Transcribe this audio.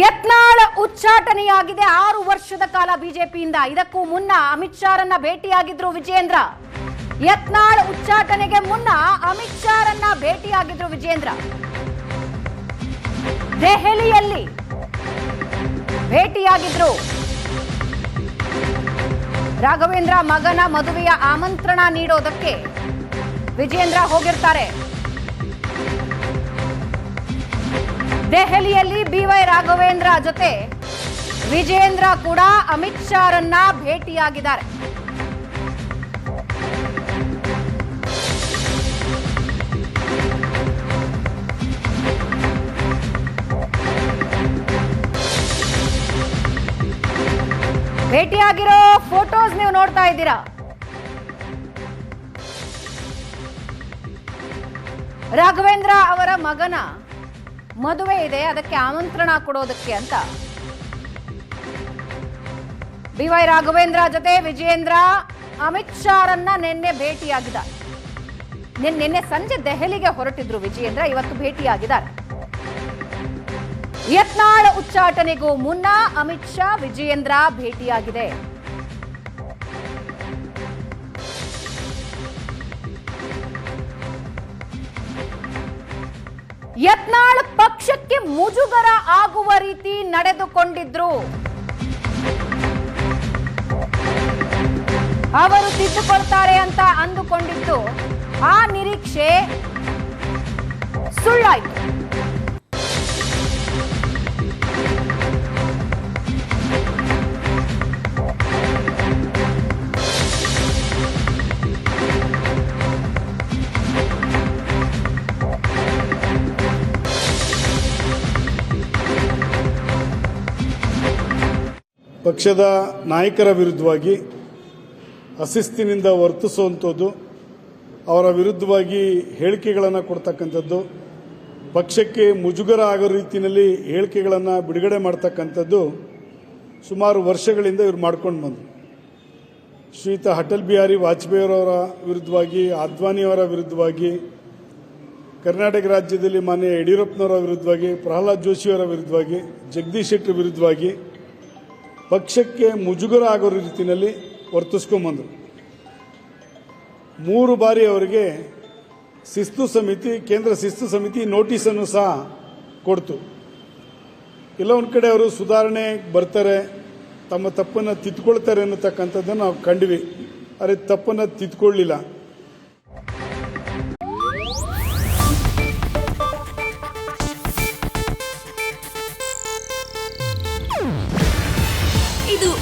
ಯತ್ನಾಳ ಉಚ್ಚಾಟನೆಯಾಗಿದೆ ಆರು ವರ್ಷದ ಕಾಲ ಬಿಜೆಪಿಯಿಂದ. ಇದಕ್ಕೂ ಮುನ್ನ ಅಮಿತ್ ಶಾರನ್ನ ಭೇಟಿಯಾಗಿದ್ರು ವಿಜೇಂದ್ರ. ಯತ್ನಾಳ ಉಚ್ಚಾಟನೆಗೆ ಮುನ್ನ ಅಮಿತ್ ಶಾರನ್ನ ಭೇಟಿಯಾಗಿದ್ರು ವಿಜೇಂದ್ರ. ದೆಹಲಿಯಲ್ಲಿ ಭೇಟಿಯಾಗಿದ್ರು. ರಾಘವೇಂದ್ರ ಮಗನ ಮದುವೆಯ ಆಮಂತ್ರಣ ನೀಡೋದಕ್ಕೆ ವಿಜೇಂದ್ರ ಹೋಗಿರ್ತಾರೆ. ದೆಹಲಿಯಲ್ಲಿ ಬಿವೈ ರಾಘವೇಂದ್ರ ಜೊತೆ ವಿಜೇಂದ್ರ ಕೂಡ ಅಮಿತ್ ಶಾರನ್ನ ಭೇಟಿಯಾಗಿದ್ದಾರೆ. ಭೇಟಿಯಾಗಿರೋ ಫೋಟೋಸ್ ನೀವು ನೋಡ್ತಾ ಇದ್ದೀರಾ? ರಾಘವೇಂದ್ರ ಅವರ ಮಗನ ಮದುವೆ ಇದೆ, ಅದಕ್ಕೆ ಆಮಂತ್ರಣ ಕೊಡೋದಕ್ಕೆ ಅಂತ. ಬಿ ವೈ ರಾಘವೇಂದ್ರ ಜೊತೆ ವಿಜಯೇಂದ್ರ, ಅಮಿತ್ ಶಾರನ್ನ ನಿನ್ನೆ ಭೇಟಿಯಾಗಿದ್ದಾರೆ. ನಿನ್ನೆ ನಿನ್ನೆ ಸಂಜೆ ದೆಹಲಿಗೆ ಹೊರಟಿದ್ರು ವಿಜಯೇಂದ್ರ, ಇವತ್ತು ಭೇಟಿಯಾಗಿದ್ದಾರೆ. ಯತ್ನಾಳ್ ಉಚ್ಚಾಟನೆಗೂ ಮುನ್ನ ಅಮಿತ್ ಶಾ, ವಿಜಯೇಂದ್ರ ಭೇಟಿಯಾಗಿದೆ. ಯತ್ನಾಳ್ ಪಕ್ಷಕ್ಕೆ ಮುಜುಗರ ಆಗುವ ರೀತಿ ನಡೆದುಕೊಂಡಿದ್ರು. ಅವರು ತಿದ್ದುಕೊಳ್ತಾರೆ ಅಂತ ಅಂದುಕೊಂಡಿದ್ದು. ಆ ನಿರೀಕ್ಷೆ ಸುಳ್ಳಾಯ್ತು. ಪಕ್ಷದ ನಾಯಕರ ವಿರುದ್ಧವಾಗಿ ಅಶಿಸ್ತಿನಿಂದ ವರ್ತಿಸುವಂಥದ್ದು, ಅವರ ವಿರುದ್ಧವಾಗಿ ಹೇಳಿಕೆಗಳನ್ನು ಕೊಡ್ತಕ್ಕಂಥದ್ದು, ಪಕ್ಷಕ್ಕೆ ಮುಜುಗರ ಆಗೋ ರೀತಿಯಲ್ಲಿ ಹೇಳಿಕೆಗಳನ್ನು ಬಿಡುಗಡೆ ಮಾಡ್ತಕ್ಕಂಥದ್ದು ಸುಮಾರು ವರ್ಷಗಳಿಂದ ಇವರು ಮಾಡ್ಕೊಂಡು ಬಂದರು. ಶ್ರೀಯುತ ಅಟಲ್ ಬಿಹಾರಿ ವಾಜಪೇಯಿಯವರ ವಿರುದ್ಧವಾಗಿ ಅದ್ವಾನಿಯವರ ವಿರುದ್ಧವಾಗಿ, ಕರ್ನಾಟಕ ರಾಜ್ಯದಲ್ಲಿ ಮಾನ್ಯ ಯಡಿಯೂರಪ್ಪನವರ ವಿರುದ್ಧವಾಗಿ, ಪ್ರಹ್ಲಾದ್ ಜೋಶಿಯವರ ವಿರುದ್ಧವಾಗಿ, ಜಗದೀಶ್ ಶೆಟ್ಟರ್ ವಿರುದ್ಧವಾಗಿ ಪಕ್ಷಕ್ಕೆ ಮುಜುಗರ ಆಗೋ ರೀತಿಯಲ್ಲಿ ವರ್ತಿಸ್ಕೊಂಬಂದರು ಮೂರು ಬಾರಿ ಅವರಿಗೆ ಶಿಸ್ತು ಸಮಿತಿ, ಕೇಂದ್ರ ಶಿಸ್ತು ಸಮಿತಿ ನೋಟಿಸನ್ನು ಸಹ ಕೊಡ್ತು. ಎಲ್ಲ ಒಂದು ಕಡೆ ಅವರು ಸುಧಾರಣೆ ಬರ್ತಾರೆ, ತಮ್ಮ ತಪ್ಪನ್ನು ತಿದ್ಕೊಳ್ತಾರೆ ಅನ್ನತಕ್ಕಂಥದ್ದನ್ನು ನಾವು ಕಂಡ್ವಿ. ಆದರೆ ತಪ್ಪನ್ನು ತಿದ್ಕೊಳ್ಳಿಲ್ಲ